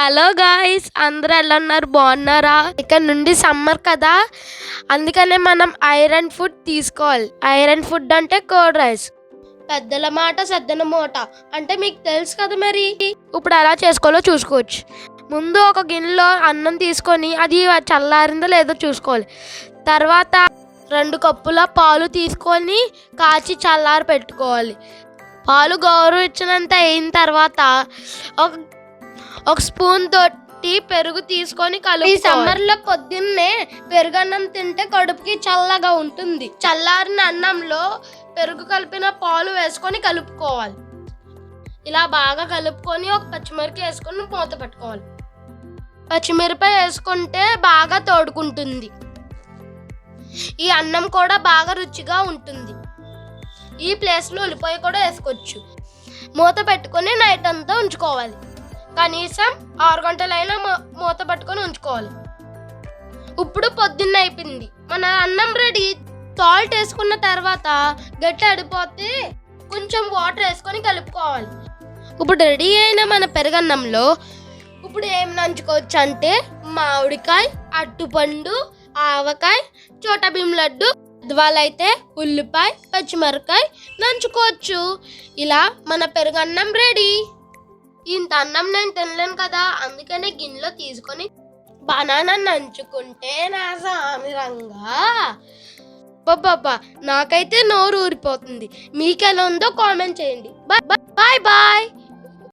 Hello guys అందరూ ఎలా ఉన్నారు? బాగున్నారా? ఇక్కడ నుండి సమ్మర్ కదా. అందుకనే మనం ఐరన్ ఫుడ్ తీసుకోవాలి. ఐరన్ ఫుడ్ అంటే కోడ్ రైస్. పెద్దల మాట సద్దన మూట. అంటే మీకు తెలుసు కదా మరి? ఇప్పుడు ఎలా చేసుకోవాలో చూసుకోవచ్చు. ముందు ఒక గిన్నెలో అన్నం తీసుకొని అది చల్లారిందో లేదో చూసుకోవాలి. తర్వాత రెండు కప్పుల పాలు తీసుకొని కాచి చల్లారి పెట్టుకోవాలి పాలు గౌరవించినంత అయిన తర్వాత ఒక ఒక స్పూన్ తోటి పెరుగు తీసుకొని కలుపు ఈ సమ్మర్లో పొద్దున్నే పెరుగన్నం తింటే కడుపుకి చల్లగా ఉంటుంది. చల్లారిన అన్నంలో పెరుగు కలిపిన పాలు వేసుకొని కలుపుకోవాలి. ఇలా బాగా కలుపుకొని ఒక పచ్చిమిరపకాయ వేసుకొని మూత పెట్టుకోవాలి. పచ్చిమిరపకాయ వేసుకుంటే బాగా తోడుకుంటుంది. ఈ అన్నం కూడా బాగా రుచిగా ఉంటుంది. ఈ ప్లేస్లో ఉల్లిపాయ కూడా వేసుకోవచ్చు. మూత పెట్టుకొని నైట్ అంతా ఉంచుకోవాలి. కనీసం ఆరు గంటలైనా మూత పట్టుకొని ఉంచుకోవాలి. ఇప్పుడు పొద్దున్న అయిపోయింది. మన అన్నం రెడీ. సాల్ట్ వేసుకున్న తర్వాత గట్టి అడిపోతే కొంచెం వాటర్ వేసుకొని కలుపుకోవాలి. ఇప్పుడు రెడీ అయిన మన పెరగన్నంలో ఇప్పుడు ఏం నంచుకోవచ్చు అంటే మామిడికాయ అట్టుపండు ఆవకాయ చోటా భీమ్ లడ్డు అయితే ఉల్లిపాయ పచ్చిమిరకాయ నంచుకోవచ్చు. ఇలా మన పెరుగన్నం రెడీ. ఇంత అన్నం నేను తినలేను కదా అందుకనే గిన్నెలో తీసుకొని బనానా నంచుకుంటే నా సామిరంగా బాబా నాకైతే నోరు ఊరిపోతుంది. మీకెలా ఉందో కామెంట్ చేయండి. Bye bye bye.